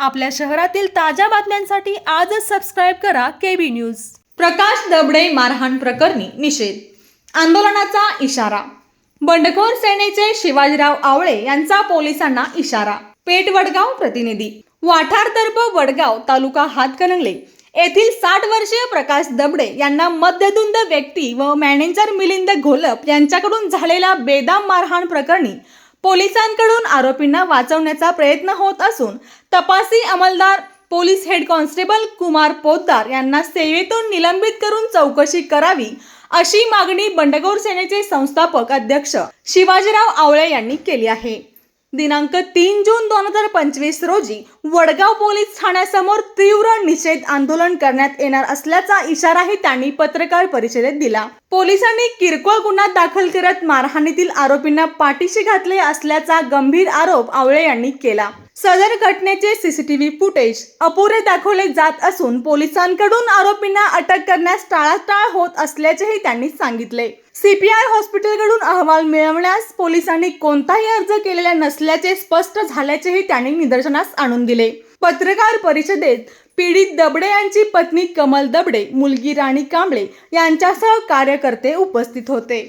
आपल्या शहरातील ताज्या बातम्यांसाठी आजच सबस्क्राईब करा केबी न्यूज प्रकाश दबडे मारहाण प्रकरणी निषेध. आंदोलनाचा इशारा. बंडखोर सेनेचे शिवाजीराव आवळे यांचा पोलिसांना इशारा. पेठ वडगाव प्रतिनिधी. वाठार तर्फ वडगाव तालुका हातकणंगले. येथील साठ वर्षीय प्रकाश दबडे यांना मध्यधुंद व्यक्ती व मॅनेजर मिलिंद घोलप यांच्याकडून झालेल्या बेदाम मारहाण प्रकरणी पोलिसांकडून आरोपींना वाचवण्याचा प्रयत्न होत असून तपासी अंमलदार police head constable Kumar Poddar यांना सेवेतून निलंबित करून चौकशी करावी अशी मागणी बंडगौर सेनेचे संस्थापक अध्यक्ष शिवाजीराव आवळे यांनी केली आहे. दिनांक तीन जून दोन हजार पंचवीस रोजी वडगाव पोलीस ठाण्यासमोर तीव्र निषेध आंदोलन करण्यात येणार असल्याचा इशाराही त्यांनी पत्रकार परिषदेत दिला. पोलिसांनी किरकोळ गुन्हा दाखल करत मारहाणीतील आरोपींना पाठीशी घातले असल्याचा गंभीर आरोप आवळे यांनी केला. सदर घटनेचे सीसीटीव्ही फुटेज अपुरे दाखवले जात असून पोलिसांकडून आरोपींना अटक करण्यास टाळाटाळ होत असल्याचेही त्यांनी सांगितले. सीपीआय हॉस्पिटलकडून अहवाल मिळवण्यास पोलिसांनी कोणताही अर्ज केलेला नसल्याचे स्पष्ट झाल्याचेही त्यांनी निदर्शनास आणून दिले. पत्रकार परिषदेत पीडित दबडे यांची पत्नी कमल दबडे मुलगी राणी कांबळे यांच्यासह कार्यकर्ते उपस्थित होते.